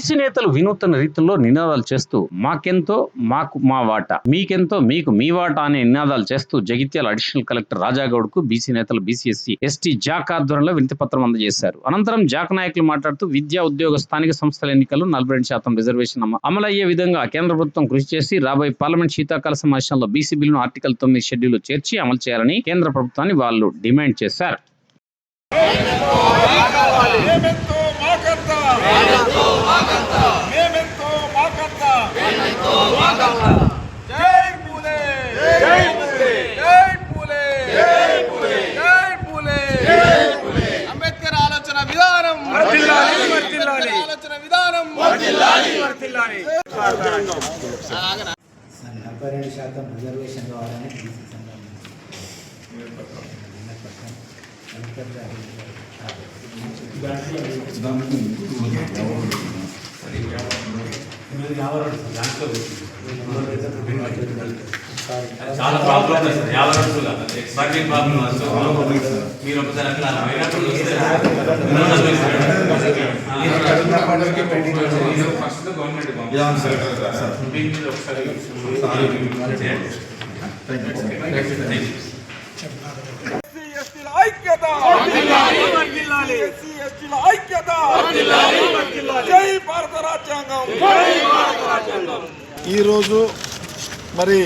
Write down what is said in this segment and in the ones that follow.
BC నేతలు వినూత్న రీతిలో నినాదాలు చేస్తూ మాకెంతో మాకు మా వాటా మీకెంతో మీకు మీ వాటా అనే నినాదాలు చేస్తూ జగిత్యాల అడిషనల్ కలెక్టర్ రాజాగౌడ్కు బీసీ నేతలు బీసీఎస్సీ ఎస్టీ జాక్ ఆధ్వర్యంలో వినతి పత్రం అందజేశారు. అనంతరం జాక్ నాయకులు మాట్లాడుతూ విద్యా ఉద్యోగ స్థానిక సంస్థల ఎన్నికల్లో నలభై రెండు శాతం రిజర్వేషన్ అమలయ్యే విధంగా కేంద్ర ప్రభుత్వం కృషి చేసి రాబోయే పార్లమెంట్ శీతాకాల సమావేశంలో బీసీ బిల్లును ఆర్టికల్ తొమ్మిది షెడ్యూల్ చేర్చి అమలు చేయాలని కేంద్ర ప్రభుత్వాన్ని వాళ్ళు డిమాండ్ చేశారు. ఆలోచన విధానం నలభై రెండు శాతం రిజర్వేషన్ కావాలని బీసీ సంఘం చాలా ప్రాబ్లం ఉంది సార్. యాభై రోజులు ప్రాబ్లం మీరు ఒకసారి అట్లా ఐక్యత జై భారత రాజ్యాంగం ఈరోజు మరి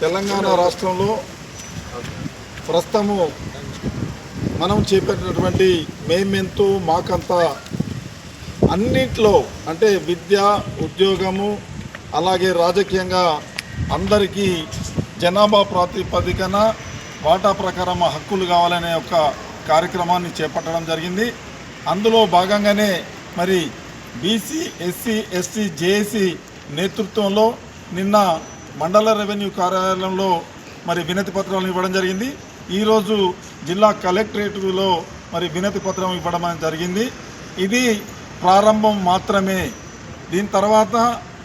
తెలంగాణ రాష్ట్రంలో ప్రస్తుతము మనం చేపట్టినటువంటి మేమెంతో మాకంత అన్నిట్లో అంటే విద్య ఉద్యోగము అలాగే రాజకీయంగా అందరికీ జనాభా ప్రాతిపదికన వాటా ప్రకారం హక్కులు కావాలనే ఒక కార్యక్రమాన్ని చేపట్టడం జరిగింది. అందులో భాగంగానే మరి బీసీ ఎస్సీ ఎస్టీ జేఏసీ నేతృత్వంలో నిన్న మండల రెవెన్యూ కార్యాలయంలో మరి వినతి పత్రాలను ఇవ్వడం జరిగింది. ఈరోజు జిల్లా కలెక్టరేట్లో మరి వినతి పత్రం ఇవ్వడం జరిగింది. ఇది ప్రారంభం మాత్రమే. దీని తర్వాత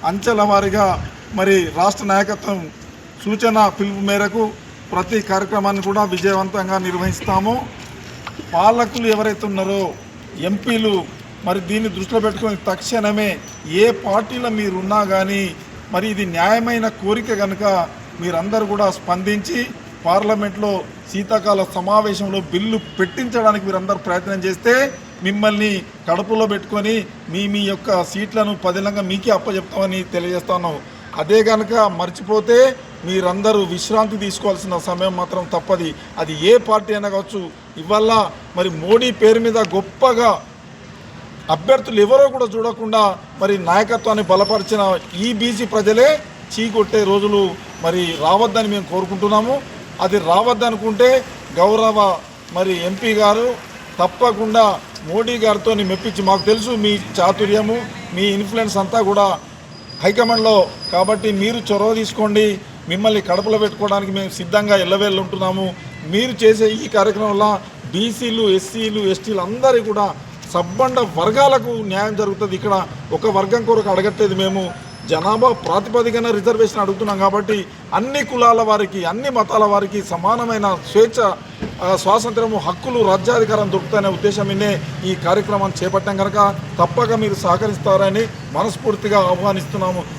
అంచెల వారీగా మరి రాష్ట్ర నాయకత్వం సూచన పిలుపు మేరకు ప్రతి కార్యక్రమాన్ని కూడా విజయవంతంగా నిర్వహిస్తాము. పాలకులు ఎవరైతే ఉన్నారో ఎంపీలు మరి దీన్ని దృష్టిలో పెట్టుకొని తక్షణమే ఏ పార్టీలో మీరు ఉన్నా కానీ మరి ఇది న్యాయమైన కోరిక కనుక మీరందరూ కూడా స్పందించి పార్లమెంట్లో శీతాకాల సమావేశంలో బిల్లు పెట్టించడానికి మీరందరూ ప్రయత్నం చేస్తే మిమ్మల్ని కడుపులో పెట్టుకొని మీ మీ యొక్క సీట్లను పదిలంగా మీకే అప్పచెప్తామని తెలియజేస్తాను అదే కనుక మర్చిపోతే మీరందరూ విశ్రాంతి తీసుకోవాల్సిన సమయం మాత్రం తప్పది. అది ఏ పార్టీ అయినా కావచ్చు. ఇవల్ల మరి మోడీ పేరు మీద గొప్పగా అభ్యర్థులు ఎవరో కూడా చూడకుండా మరి నాయకత్వాన్ని బలపరిచిన ఈ బీసీ ప్రజలే చీకొట్టే రోజులు మరి రావద్దని మేము కోరుకుంటున్నాము. అది రావద్దనుకుంటే గౌరవ మరి ఎంపీ గారు తప్పకుండా మోడీ గారితో మెప్పించి మాకు తెలుసు మీ చాతుర్యము మీ ఇన్ఫ్లుయెన్స్ అంతా కూడా హైకమాండ్లో కాబట్టి మీరు చొరవ తీసుకోండి. మిమ్మల్ని కడపలో పెట్టుకోవడానికి మేము సిద్ధంగా ఎల్లవేళ్ళు ఉంటున్నాము. మీరు చేసే ఈ కార్యక్రమం వల్ల బీసీలు ఎస్సీలు ఎస్టీలు అందరి కూడా సబ్బండ వర్గాలకు న్యాయం జరుగుతుంది. ఇక్కడ ఒక వర్గం కొరకు అడగట్లేదు మేము. జనాభా ప్రాతిపదికన రిజర్వేషన్ అడుగుతున్నాం కాబట్టి అన్ని కులాల వారికి అన్ని మతాల వారికి సమానమైన స్వేచ్ఛ స్వాతంత్రము హక్కులు రాజ్యాధికారం దొరుకుతాయనే ఉద్దేశం ఈ కార్యక్రమాన్ని చేపట్టాం కనుక తప్పక మీరు సహకరిస్తారని మనస్ఫూర్తిగా ఆహ్వానిస్తున్నాము.